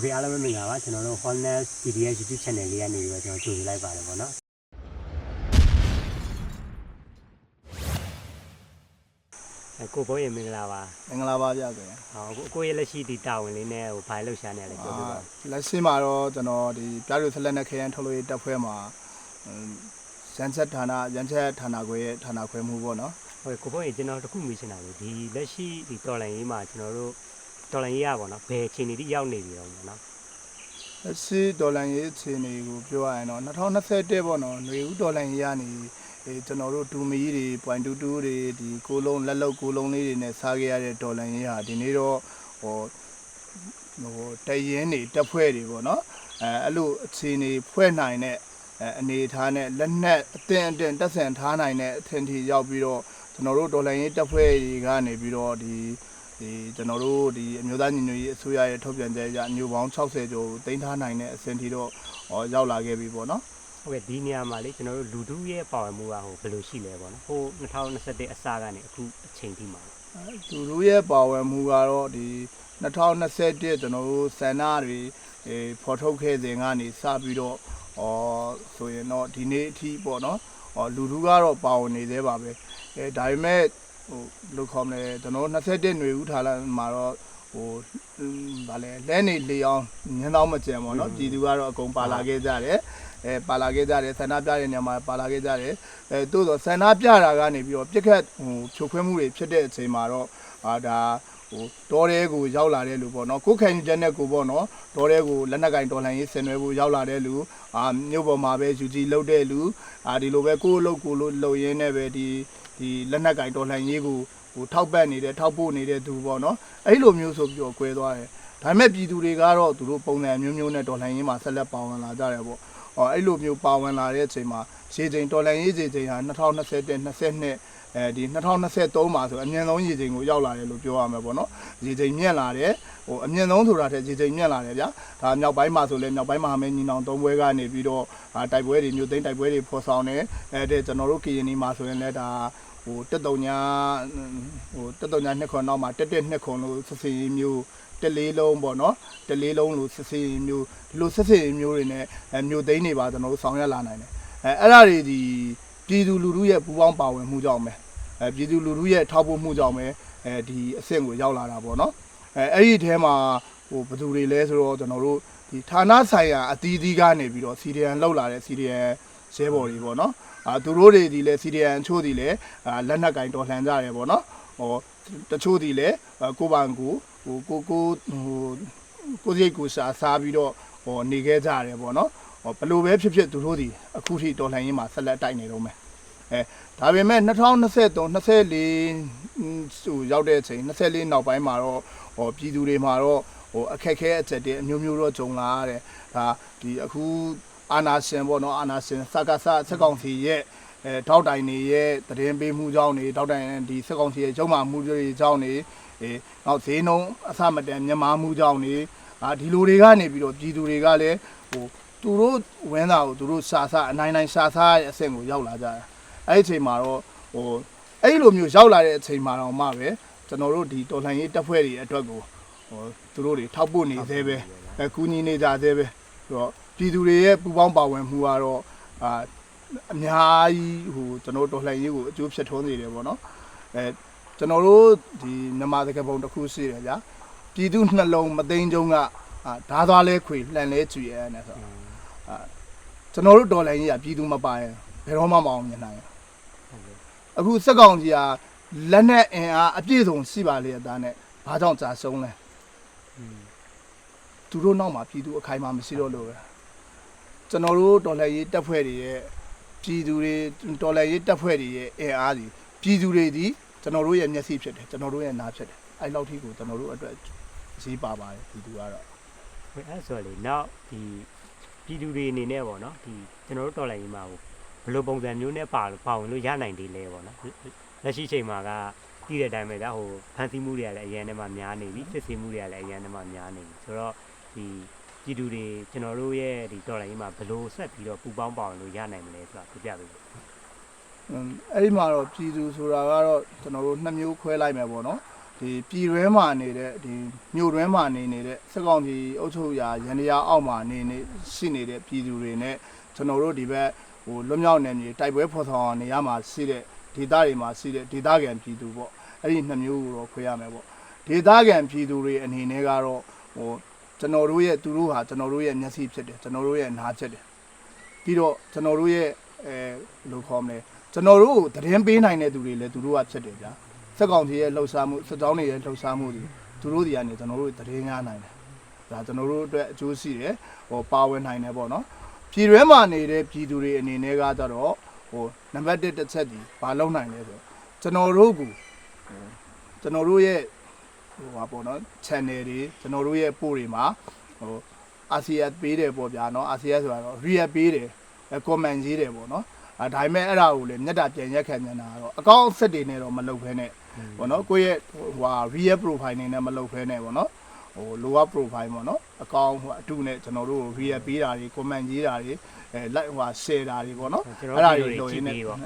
Okay အားလုံးပဲမင်္ဂလာပါကျွန်တော်တို့ Honest PDF YouTube channel လေးကနေပြီးတော့ကျွန်တော်ကြိုဆိုလိုက်ပါတယ်ပေါ့နော်ကိုဘုန်းကြီးမင်္ဂလာပါမင်္ဂလာပါဗျာဆိုရင်ဟောကိုကိုရဲ့လက်ရှိဒီတာဝန်လေးနဲ့ဟိုဘာလို့ရှာနေလဲပြောပြပါလက်ရှိမှာတော့ကျွန်တော်ဒီပြားရုပ်ဆက်လက်နဲ့ခရမ်းထုတ်လို့ရတက်ဖွဲ့မှာရန်ဆက်ဌာနရန်ဆက်ဌာနခွဲရဲ့ဌာနခွဲမှုပေါ့နော်ဟုတ်ကိုဘုန်းကြီးကျွန်တော်တခုမေးချင်တာလေဒီလက်ရှိဒီတော်လိုင်းရေးမှာကျွန်တော်တို့ တော်လိုင်းရေးရပါတော့ဘယ်အချိန်ကြီးရောက်နေပြီတော့ပေါ့နော်လက်ရှိဒေါ်လာရေးအခြေအနေကိုပြောရရင်တော့2021ပေါ့နော်ຫນွေဦးဒေါ်လာရေးကနေအဲကျွန်တော်တို့ဒူမီတွေ .22 တွေဒီကိုလုံးလက်လောက်ကိုလုံးလေးတွေနဲ့စားခဲ့ရတဲ့ဒေါ်လာရေးဟာဒီနေ့တော့ဟိုဟိုတရင်တွေတက်ဖွဲ့တွေပေါ့နော်အဲအဲ့လိုအခြေအနေဖွဲ့နိုင်တဲ့အဲအနေအထားနဲ့လက်နက်အတင်းအတင်းတက်ဆန်ထားနိုင်တဲ့အထင်ထီရောက်ပြီးတော့ကျွန်တော်တို့ဒေါ်လာရေးတက်ဖွဲ့တွေကနေပြီးတော့ဒီ ဒီကျွန်တော်တို့ဒီအမျိုးသားညီညွတ်ရေးအစိုးရရဲ့ထုတ်ပြန်ချက်အရမျိုးပေါင်း60ကျော်ကိုတင်ထားနိုင်တဲ့အဆင့်ထိတော့ဟောရောက်လာခဲ့ပြီပေါ့နော်ဟုတ်ကဲ့ဒီနေရာမှာလေကျွန်တော်တို့လူထုရဲ့ပါဝင်မှုကဟိုဘယ်လိုရှိလဲပေါ့နော်ဟို2021အစကနေအခုအချိန်ထိမှာသူတို့ရဲ့ပါဝင်မှုကတော့ဒီ2021ကျွန်တော်တို့စန္ဒတွေအဲဖော်ထုတ်ခဲ့စဉ်ကနေစပြီးတော့ဩဆိုရင်တော့ဒီနေ့အထိပေါ့နော်ဩလူထုကတော့ပါဝင်နေသေးပါပဲအဲဒါပေမဲ့ ဟိုဘယ်လိုခေါ်မလဲကျွန်တော်တို့21ຫນွေဦးထားလာမှာတော့ဟိုอืมဗာလဲလဲနေလေအောင်ညင်းတော့မကြံပေါ့နော်ပြည်သူကတော့အကုန်ပါလာခဲ့ကြတယ်အဲပါလာခဲ့ကြတယ်ဆန္ဒပြတဲ့နေရာမှာပါလာခဲ့ကြတယ်အဲတိုးတော့ဆန္ဒပြတာကနေပြီးတော့ပြက်ခတ်ဟိုဖြိုခွင်းမှုတွေဖြစ်တဲ့အချိန်မှာတော့အာဒါ ဟိုတောတဲကိုရောက်လာတဲ့လူပေါ့နော်ကိုယ်ခံယူချက်နဲ့ကိုပေါ့နော်တောတဲကိုလက်နက်ကင်တော်လှန်ရေးဆင်နွှဲဖို့ရောက်လာတဲ့လူအာမြို့ပေါ်မှာပဲယူကြည်လှုပ်တဲ့လူအာဒီလိုပဲကိုယ်လှုပ်ကိုယ်လှုပ်လှုပ်ရင်းနဲ့ပဲဒီဒီလက်နက်ကင်တော်လှန်ရေးကိုဟိုထောက်ပတ်နေတဲ့ထောက်ပို့နေတဲ့သူပေါ့နော်အဲ့လိုမျိုးဆိုပြီးတော့꿰သွားတယ်ဒါပေမဲ့ပြည်သူတွေကတော့သူတို့ပုံစံမျိုးမျိုးနဲ့တော်လှန်ရေးမှာဆက်လက်ပါဝင်လာကြတယ်ပေါ့ဟော အဲ့လိုမျိုးပါဝင်လာတဲ့အချိန်မှာရေချိန်တော်လှန်ရေးရေချိန်ဟာ2021 22အဲဒီ2023မှာဆိုအမြင့်ဆုံးရေချိန်ကိုရောက်လာတယ်လို့ပြောရမှာပေါ့နော်ရေချိန်မြင့်လာတယ်ဟိုအမြင့်ဆုံးဆိုတာထက်ရေချိန်မြင့်လာတယ်ဗျာဒါမြောက်ပိုင်းမှာဆိုလဲမြောက်ပိုင်းမှာမင်းညီနောင်သုံးဘွဲကနေပြီးတော့အာတိုက်ပွဲတွေမျိုးသိမ်းတိုက်ပွဲတွေဖော်ဆောင်တယ်အဲတဲ့ကျွန်တော်တို့ကရင်နီမှာဆိုရင်လည်းဒါဟိုတက်တုံညာဟိုတက်တုံညာနှစ်ခွန်နောက်မှာတက်တက်နှစ်ခွန်လို့စစ်စင်ရေးမျိုး တက်လေးလုံးပေါ့နော်တက်လေးလုံးလို့စစ်စင်ရေးမျိုးဒီလိုစစ်စင်ရေးမျိုးတွေနဲ့အဲမျိုးသိမ်းတွေပါကျွန်တော်တို့ဆောင်ရွက်လာနိုင်တယ်အဲအဲ့ဒါတွေဒီပြည်သူလူထုရဲ့ပူးပေါင်းပါဝင်မှုကြောင့်ပဲအဲပြည်သူလူထုရဲ့ထောက်ပို့မှုကြောင့်ပဲအဲဒီအဆင့်ကိုရောက်လာတာပေါ့နော်အဲအဲ့ဒီအဲမှာဟိုဘယ်သူတွေလဲဆိုတော့ကျွန်တော်တို့ဒီဌာနဆိုင်ရာအသီးသီးကနေပြီးတော့စီဒီအန်လောက်လာတဲ့စီဒီအန်ရဲဘော်တွေပေါ့နော်အာသူတို့တွေဒီလဲစီဒီအန်ချို့ဒီလဲအာလက်နက်ကင်တော်လှန်ကြတယ်ပေါ့နော်ဟောတချို့ဒီလဲအာကိုပန်ကို ဟိုကိုကိုဟိုကိုစိတ်ကိုစားစားပြီးတော့ဟောနေခဲ့ကြတယ်ပေါ့နော်ဟောဘယ်လိုပဲဖြစ်ဖြစ်သူတို့ဒီအခုထိတော်လှန်ရေးမှာဆက်လက်တိုက်နေတော့မယ်အဲဒါပေမဲ့2023 24ဟိုရောက်တဲ့အချိန်24နောက်ပိုင်းမှာတော့ဟောပြည်သူတွေမှာတော့ဟိုအခက်ခဲအချက်တွေအမျိုးမျိုးတော့ကြုံလာရတယ်ဒါဒီအခုအာနာရှင်ပေါ့နော်အာနာရှင်စကားစစက်ကောင်စီရဲ့ အဲထောက်တိုင်တွေရဲ့တရင်ပေးမှုကြောင့်နေထောက်တိုင်ဒီစက်ကောင်စီရဲ့ကျုံမာမှုတွေကြောင့်နေအဲနောက်ဈေးနှုန်းအဆမတန်မြန်မာမှုကြောင့်နေအာဒီလိုတွေကနေပြီးတော့ပြည်သူတွေကလည်းဟိုသူတို့ဝင်းတာကိုသူတို့စာစာအနိုင်နိုင်စာစာရဲ့အဆင့်ကိုရောက်လာကြတာအဲ့ဒီအချိန်မှာတော့ဟိုအဲ့ဒီလိုမျိုးရောက်လာတဲ့အချိန်မှာတော့မှပဲကျွန်တော်တို့ဒီတော်လှန်ရေးတပ်ဖွဲ့တွေအတွက်ကိုဟိုသူတို့တွေထောက်ပို့နေသေးပဲအဲကူညီနေကြသေးပဲဆိုတော့ပြည်သူတွေရဲ့ပူပေါင်းပါဝင်မှုကတော့အာ အများကြီးဟိုကျွန်တော်တို့တော်လှန်ရေးကိုအကျိုးဖြစ်ထွန်းနေတယ်ပေါ့နော်အဲကျွန်တော်တို့ဒီမြန်မာသကပုံတစ်ခုရှိတယ်ဗျာပြည်သူနှလုံးမသိမ်းကြုံကအာဓာသွားလဲခွေလှန်လဲကြွေရဲနဲ့ဆိုတော့အာကျွန်တော်တို့တော်လှန်ရေးကပြည်သူမပါရင်ဘယ်တော့မှမအောင်မြင်နိုင်ဘူးအခုစက်ကောင်ကြီးကလက်နဲ့အင်အားအပြည့်စုံရှိပါလေအသားနဲ့ဘာကြောင့်ကြာဆုံးလဲသူတို့နောက်မှာပြည်သူအခိုင်အမာမရှိတော့လို့ပဲကျွန်တော်တို့ဒေါ်လာရေးတက်ဖွဲ့တွေရဲ့ ပြည်သူတွေဒေါ်လာရေးတက်ဖွဲ့တွေရဲ့အင်အားကြီးပြည်သူတွေဒီကျွန်တော်တို့ရဲ့မျက်စိဖြစ်တယ်ကျွန်တော်တို့ရဲ့နားဖြစ်တယ်အဲ့လောက်ထိကိုကျွန်တော်တို့အတွက်ဈေးပါပါတယ်ပြည်သူကတော့ဟိုအဲ့ဆိုလေနောက်ဒီပြည်သူတွေအနေနဲ့ပေါ့နော်ဒီကျွန်တော်တို့တော်လိုင်းကြီးမှာဟိုဘယ်လိုပုံစံမျိုးနဲ့ပါလို့ပါဝင်လို့ရနိုင်သေးလဲပေါ့နော်လက်ရှိချိန်မှာကတည်တဲ့အတိုင်းပဲဗျာဟိုဖန်ဆီးမှုတွေကလည်းအရင်တည်းမှများနေပြီစစ်ဆေးမှုတွေကလည်းအရင်တည်းမှများနေပြီဆိုတော့ဒီ ပြည်သူတွေကျွန်တော်တို့ရဲ့ဒီတော်လိုင်းကြီးမှာဘယ်လိုဆက်ပြီးတော့ပူပေါင်းပါဝင်လို့ရနိုင်မလဲဆိုတာပြပြပေးပါอืมအဲ့ဒီမှာတော့ပြည်သူဆိုတာကတော့ကျွန်တော်တို့နှစ်မျိုးခွဲလိုက်မယ်ပေါ့နော်ဒီပြည်တွင်းမှာနေတဲ့ဒီမြို့တွင်းမှာနေနေတဲ့စက်ကောင်ကြီးအုပ်ချုပ်ရာရန်တရားအောက်မှာနေနေရှိနေတဲ့ပြည်သူတွေနဲ့ကျွန်တော်တို့ဒီဘက်ဟိုလွတ်မြောက်နေမြေတိုက်ပွဲဖော်ဆောင်နေရမှာရှိတဲ့ဒေသတွေမှာရှိတဲ့ဒေသခံပြည်သူပေါ့အဲ့ဒီနှစ်မျိုးကိုတော့ခွဲရမယ်ပေါ့ဒေသခံပြည်သူတွေအနေနဲ့ကတော့ဟို ကျွန်တော်တို့ရဲ့သူတို့ဟာကျွန်တော်တို့ရဲ့မျက်စိဖြစ်တယ်ကျွန်တော်တို့ရဲ့နားဖြစ်တယ်ပြီးတော့ကျွန်တော်တို့ရဲ့အဲဘယ်လိုခေါ်မလဲကျွန်တော်တို့ကိုသတင်းပေးနိုင်တဲ့သူတွေလည်းသူတို့ကဖြစ်တယ်ဗျာစက်ကောင်ကြီးရဲ့လှုပ်ရှားမှုစက်တောင်းတွေရဲ့လှုပ်ရှားမှုတွေသူတို့တွေကနေကျွန်တော်တို့သတင်းများနိုင်တယ်။ဒါကျွန်တော်တို့အတွက်အကျိုးရှိတယ်ဟိုပါဝင်နိုင်တယ်ပေါ့နော်။ပြည်တွင်းမှာနေတဲ့ပြည်သူတွေအနေနဲ့ကကြတော့ဟိုနံပါတ်1တစ်ချက်ဒီဘာလုပ်နိုင်လဲဆိုတော့ကျွန်တော်တို့ကဟိုကျွန်တော်တို့ရဲ့ ဟိုပါပေါ့နော် channel တွေကျွန်တော်တို့ရဲ့ပို့တွေမှာဟိုအာဆီယံပေးတယ်ပေါ့ဗျာနော်အာဆီယံဆိုတာတော့ react ပေးတယ်အဲ comment ရေးတယ်ပေါ့နော်အဲဒါပေမဲ့အဲ့ဒါကိုလေမျက်တာပြန်ရက်ခံနေတာကတော့အကောင့်အဆက်တွေနဲ့တော့မလုပ်ဘဲနဲ့ပေါ့နော်ကိုယ့်ရဲ့ဟိုဟာ real profile နေနဲ့မလုပ်ဖဲနဲ့ပေါ့နော်ဟို lower profile ပေါ့နော်အကောင့်ဟိုအတူနဲ့ကျွန်တော်တို့ real ပေးတာတွေ comment ရေးတာတွေအဲ like ဟိုဟာ share တာတွေပေါ့နော်ကျွန်အဲ့တော်ဒါတို့တွေတွေလုပ်ရကြည့်င်းနဲ့ပြီးဟပေါ့မ်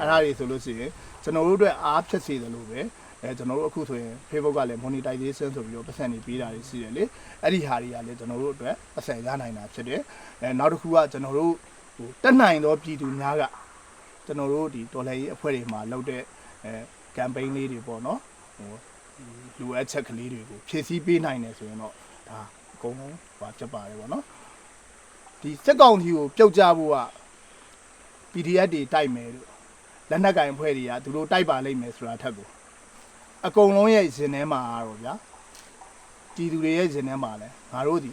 အဲ့ဒါတွေဆိုလို့ရှိရင်ကျွန်တော်တို့အတွက်အားဖြတ်စေတယ်လို့ပဲ အဲကျွန်တော်တို့အခုဆိုရင် Facebook ကလည်း monetization ဆိုပြီးတော့ပတ်စံနေပေးတာတွေရှိတယ်လေအဲ့ဒီဟာတွေကလည်းကျွန်တော်တို့အတွက်ပတ်စံရနိုင်တာဖြစ်တယ်အဲနောက်တစ်ခုကကျွန်တော်တို့ဟိုတက်နိုင်သောပြည်သူများကကျွန်တော်တို့ဒီတော်လှန်ရေးအဖွဲ့တွေမှာလုပ်တဲ့အဲ campaign လေးတွေပေါ့နော်ဟိုလူအပ်ချက်ကလေးတွေကိုဖြည့်ဆည်းပေးနိုင်တယ်ဆိုရင်တော့ဒါအကုန်လုံးပါဖြစ်ပါတယ်ဗောနော်ဒီစက်ကောင်ကြီးကိုပြုတ်ကြဖို့က PDF တွေတိုက်မယ်လို့လက်နက်ကင်ဖွဲ့တွေကသူတို့တိုက်ပါလိမ့်မယ်ဆိုတာထက်ကို အကုန်လုံးရဲ့ဇင်ထဲမှာတော့ဗျာတီသူတွေရဲ့ဇင်ထဲမှာလဲငါတို့ဒီ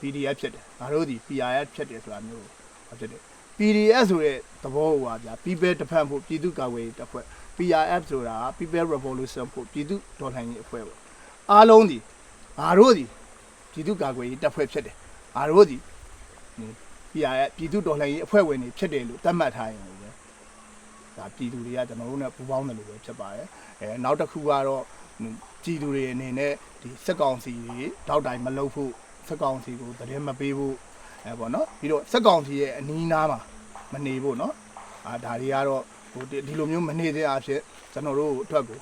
PDF ဖြစ်တယ်ငါတို့ဒီ PRF ဖြစ်တယ်ဆိုတာမျိုးကိုဖြစ်တယ် PDF ဆိုတဲ့သဘောကဗျာ People Defense ဖို့ပြည်သူ့ကာကွယ်ရေးတပ်ဖွဲ့ PRF ဆိုတာ People Revolution ဖို့ပြည်သူဒေါ်လာရေးအဖွဲ့ပေါ့အားလုံးဒီငါတို့ဒီပြည်သူ့ကာကွယ်ရေးတပ်ဖွဲ့ဖြစ်တယ်ငါတို့ဒီ PRF ပြည်သူဒေါ်လာရေးအဖွဲ့ဝင်တွေဖြစ်တယ်လို့သတ်မှတ်ထားရင်လည်း ဒါပြည်သူတွေကကျွန်တော်တို့နဲ့ပူးပေါင်းတယ်လို့ပဲဖြစ်ပါတယ်အဲနောက်တစ်ခုကတော့ပြည်သူတွေအနေနဲ့ဒီစက်ကောင်စီတွေတောက်တိုင်မလုပ်ဖို့စက်ကောင်စီကိုသတင်းမပေးဖို့အဲပေါ့နော်ပြီးတော့စက်ကောင်စီရဲ့အနီးနားမှာမနေဖို့နော်အာဒါတွေကတော့ဟိုဒီဒီလိုမျိုးမနေတဲ့အဖြစ်ကျွန်တော်တို့အတွက်ကို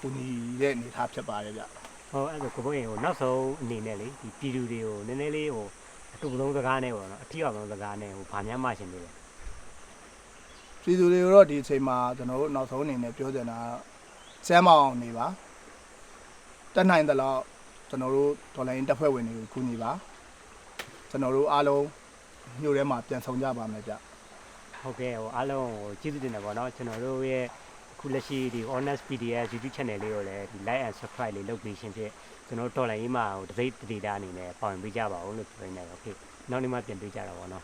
ကူညီတဲ့အနေအထားဖြစ်ပါတယ်ဗျဟောအဲ့ဒါကိုဘုန်းကြီးဟိုနောက်ဆုံးအနေနဲ့လေဒီပြည်သူတွေကိုနည်းနည်းလေးဟိုအတူဆုံးစကားနဲ့ပေါ့နော်အထီအောင်ဆုံးစကားနဲ့ဟိုဗာများမှရှင်နေတယ် ပြည်သူတွေကတော့ဒီအချိန်မှာကျွန်တော်တို့နောက်ဆုံးအနေနဲ့ပြောချင်တာကတော့စမ်းမအောင်နေပါတက်နိုင်တဲ့လောက်ကျွန်တော်တို့ဒေါ်လာရင်းတက်ဖွဲ့ဝင်တွေကိုကူညီပါကျွန်တော်တို့အားလုံးမြို့ထဲမှာပြန်ဆောင်ကြပါမယ်ဗျ ဟုတ်ကဲ့ဟိုအားလုံးဟိုကျေးဇူးတင်တယ်ပေါ့နော်ကျွန်တော်တို့ရဲ့အခုလက်ရှိဒီ honest PDF YouTube channel လေးကိုလည်းဒီ like and subscribe လေးလုပ်ပေးရှင်ဖြင့်ကျွန်တော်တော်လိုင်းရေးမှာဟိုတစိမ့်တတိတာအနေနဲ့ပါဝင်ပေးကြပါဦးလို့ပြောနေတယ်โอเคနောက်နေ့မှပြန်တွေ့ကြတာပေါ့နော်